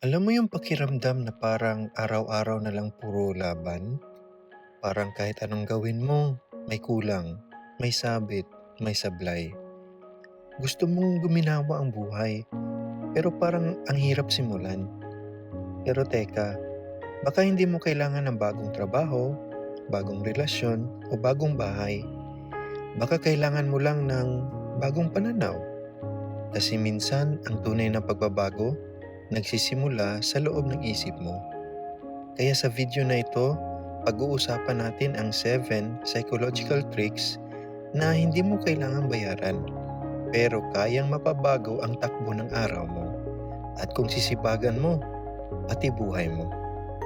Alam mo yung pakiramdam na parang araw-araw na lang puro laban? Parang kahit anong gawin mo, may kulang, may sabit, may sablay. Gusto mong guminawa ang buhay, pero parang ang hirap simulan. Pero teka, baka hindi mo kailangan ng bagong trabaho, bagong relasyon, o bagong bahay. Baka kailangan mo lang ng bagong pananaw. Kasi minsan, ang tunay na pagbabago, nagsisimula sa loob ng isip mo. Kaya sa video na ito, pag-uusapan natin ang 7 psychological tricks na hindi mo kailangan bayaran pero kayang mapabago ang takbo ng araw mo at kung sisibagan mo, pati buhay mo.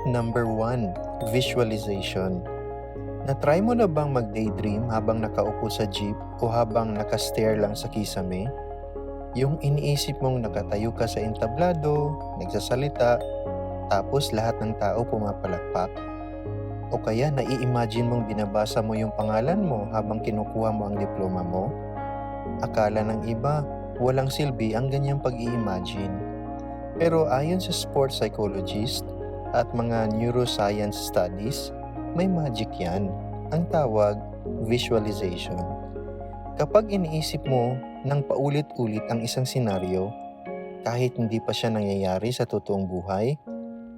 Number 1, visualization. Na-try mo na bang mag-daydream habang nakaupo sa jeep o habang nakastare lang sa kisame? Yung iniisip mong nakatayo ka sa entablado, nagsasalita, tapos lahat ng tao pumapalakpak. O kaya nai-imagine mong binabasa mo yung pangalan mo habang kinukuha mo ang diploma mo? Akala ng iba, walang silbi ang ganyang pag-i-imagine. Pero ayon sa sports psychologist at mga neuroscience studies, may magic yan. Ang tawag, visualization. Kapag iniisip mo ng paulit-ulit ang isang senaryo, kahit hindi pa siya nangyayari sa totoong buhay,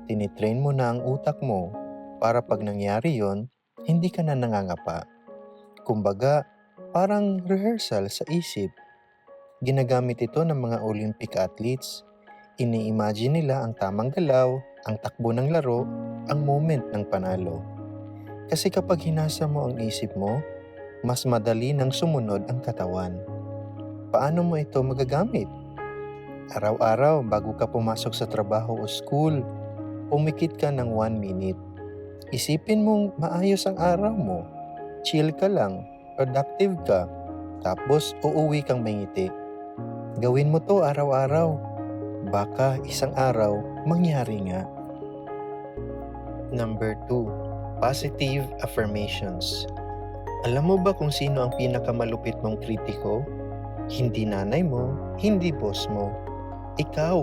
tinitrain mo na ang utak mo para pag nangyari yon, hindi ka na nangangapa. Kumbaga, parang rehearsal sa isip. Ginagamit ito ng mga Olympic athletes. Ini-imagine nila ang tamang galaw, ang takbo ng laro, ang moment ng panalo. Kasi kapag hinasa mo ang isip mo, mas madali nang sumunod ang katawan. Paano mo ito magagamit? Araw-araw bago ka pumasok sa trabaho o school, pumikit ka ng one minute. Isipin mong maayos ang araw mo. Chill ka lang, productive ka, tapos uuwi kang may ngiti. Gawin mo to araw-araw. Baka isang araw mangyari nga. Number 2. Positive affirmations. Alam mo ba kung sino ang pinakamalupit mong kritiko? Hindi nanay mo, hindi boss mo. Ikaw,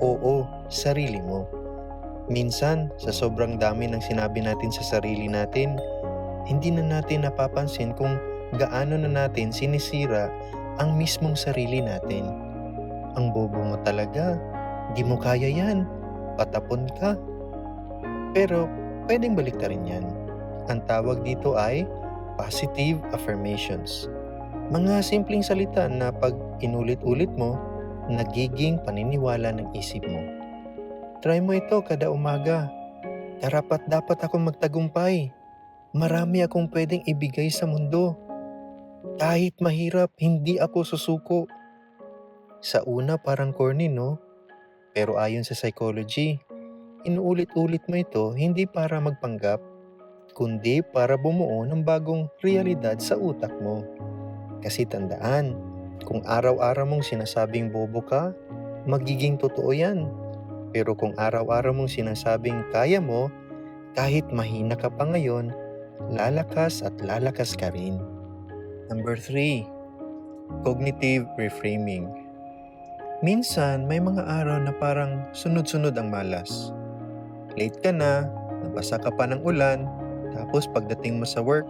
oo, sarili mo. Minsan, sa sobrang dami ng sinabi natin sa sarili natin, hindi na natin napapansin kung gaano na natin sinisira ang mismong sarili natin. Ang bobo mo talaga, di mo kaya yan, patapon ka. Pero pwedeng baliktarin yan. Ang tawag dito ay positive affirmations. Mga simpleng salita na pag inulit-ulit mo, nagiging paniniwala ng isip mo. Try mo ito kada umaga. Karapat dapat akong magtagumpay. Marami akong pwedeng ibigay sa mundo. Kahit mahirap, hindi ako susuko. Sa una parang corny no? Pero ayon sa psychology, inuulit-ulit mo ito hindi para magpanggap, kundi para bumuo ng bagong realidad sa utak mo. Kasi tandaan, kung araw-araw mong sinasabing bobo ka, magiging totoo yan. Pero kung araw-araw mong sinasabing kaya mo, kahit mahina ka pa ngayon, lalakas at lalakas ka rin. Number 3. Cognitive reframing. Minsan, may mga araw na parang sunod-sunod ang malas. Late ka na, nabasa ka pa ng ulan, tapos pagdating mo sa work,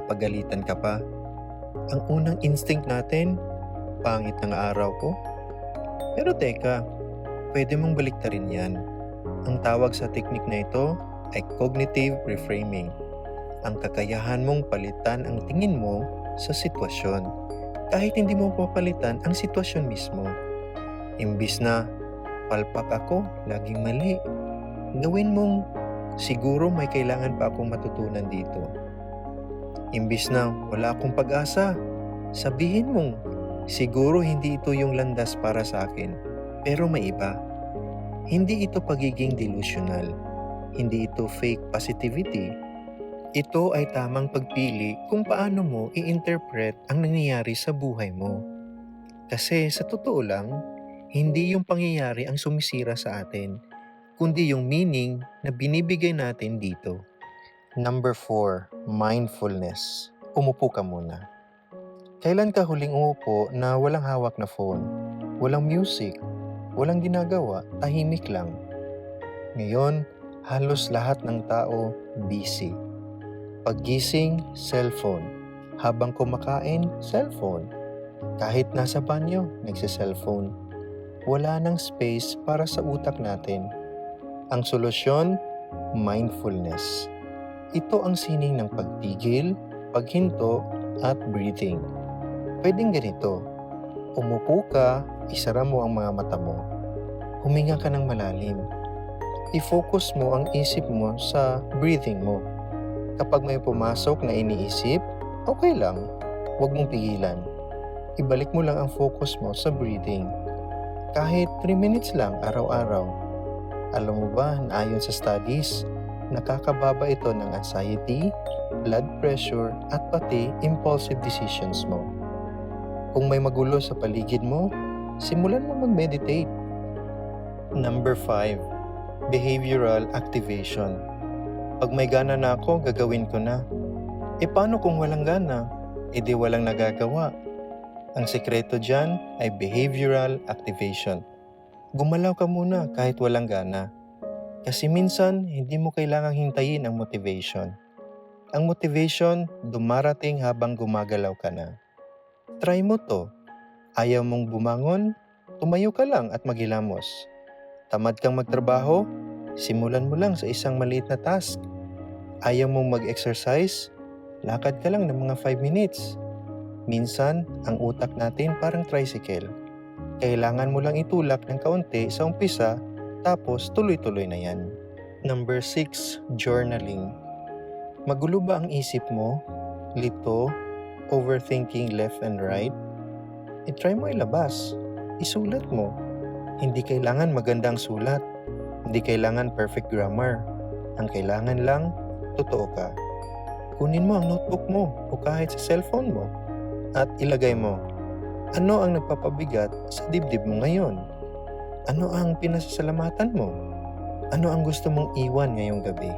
napagalitan ka pa. Ang unang instinct natin, pangit ng araw ko. Pero teka, pwede mong baliktarin yan. Ang tawag sa teknik na ito ay cognitive reframing. Ang kakayahan mong palitan ang tingin mo sa sitwasyon kahit hindi mo papalitan ang sitwasyon mismo. Imbis na palpak ako, laging mali. Gawin mong siguro may kailangan pa akong matutunan dito. Imbis na wala akong pag-asa, sabihin mong siguro hindi ito yung landas para sa akin, pero may iba. Hindi ito pagiging delusional. Hindi ito fake positivity. Ito ay tamang pagpili kung paano mo i-interpret ang nangyayari sa buhay mo. Kasi sa totoo lang, hindi yung pangyayari ang sumisira sa atin, kundi yung meaning na binibigay natin dito. Number 4, mindfulness. Umupo ka muna. Kailan ka huling umupo na walang hawak na phone, walang music, walang ginagawa, tahimik lang? Ngayon, halos lahat ng tao busy. Paggising, cellphone. Habang kumakain, cellphone. Kahit nasa banyo, nagse-cellphone. Wala nang space para sa utak natin. Ang solusyon, mindfulness. Ito ang sining ng pagpigil, paghinto, at breathing. Pwedeng ganito. Umupo ka, isara mo ang mga mata mo. Huminga ka ng malalim. I-focus mo ang isip mo sa breathing mo. Kapag may pumasok na iniisip, okay lang. Huwag mong pigilan. Ibalik mo lang ang focus mo sa breathing. Kahit 3 minutes lang araw-araw. Alam mo ba na ayon sa studies, nakakababa ito ng anxiety, blood pressure, at pati impulsive decisions mo. Kung may magulo sa paligid mo, simulan mo mag-meditate. Number 5. Behavioral Activation Pag may gana na ako, gagawin ko na. E paano kung walang gana? E di walang nagagawa. Ang sekreto dyan ay behavioral activation. Gumalaw ka muna kahit walang gana. Kasi minsan, hindi mo kailangang hintayin ang motivation. Ang motivation, dumarating habang gumagalaw ka na. Try mo to. Ayaw mong bumangon? Tumayo ka lang at maghilamos. Tamad kang magtrabaho? Simulan mo lang sa isang maliit na task. Ayaw mong mag-exercise? Lakad ka lang ng mga 5 minutes. Minsan, ang utak natin parang tricycle. Kailangan mo lang itulak ng kaunti sa umpisa, tapos tuloy-tuloy na yan. Number 6, journaling. Magulo ba ang isip mo? Lito? Overthinking left and right? I-try mo ilabas. Isulat mo. Hindi kailangan magandang sulat. Hindi kailangan perfect grammar. Ang kailangan lang, totoo ka. Kunin mo ang notebook mo o kahit sa cellphone mo at ilagay mo. Ano ang nagpapabigat sa dibdib mo ngayon? Ano ang pinasasalamatan mo? Ano ang gusto mong iwan ngayong gabi?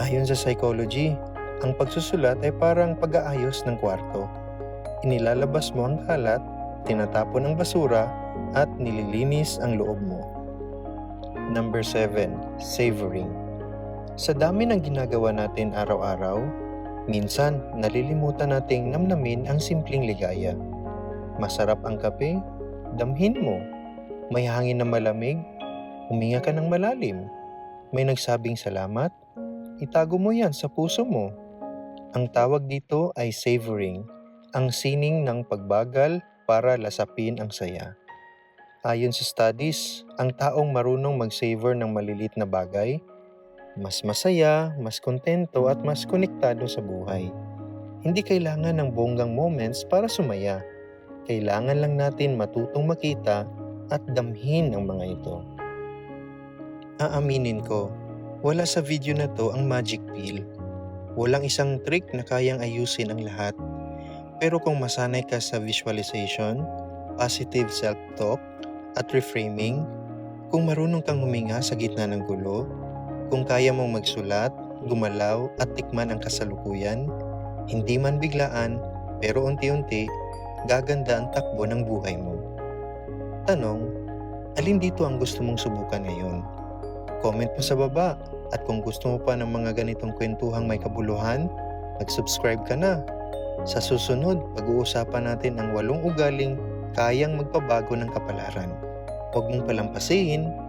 Ayon sa psychology, ang pagsusulat ay parang pag-aayos ng kwarto. Inilalabas mo ang kalat, tinatapon ang basura, at nililinis ang loob mo. Number 7. Savoring Sa dami ng ginagawa natin araw-araw, minsan nalilimutan nating namnamin ang simpleng ligaya. Masarap ang kape, damhin mo. May hangin na malamig, huminga ka ng malalim. May nagsabing salamat, itago mo yan sa puso mo. Ang tawag dito ay savoring, ang sining ng pagbagal para lasapin ang saya. Ayon sa studies, ang taong marunong mag-savor ng malilit na bagay, mas masaya, mas kontento at mas konektado sa buhay. Hindi kailangan ng bonggang moments para sumaya. Kailangan lang natin matutong makita at damhin ang mga ito. Aaminin ko, wala sa video na to ang magic pill. Walang isang trick na kayang ayusin ang lahat. Pero kung masanay ka sa visualization, positive self-talk, at reframing, kung marunong kang huminga sa gitna ng gulo, kung kaya mong magsulat, gumalaw at tikman ang kasalukuyan, hindi man biglaan pero unti-unti, gaganda ang takbo ng buhay mo. Tanong, alin dito ang gusto mong subukan ngayon? Comment mo sa baba at kung gusto mo pa ng mga ganitong kwentuhang may kabuluhan, mag-subscribe ka na. Sa susunod, pag-uusapan natin ang walong ugaling kayang magpabago ng kapalaran. Huwag mong palampasin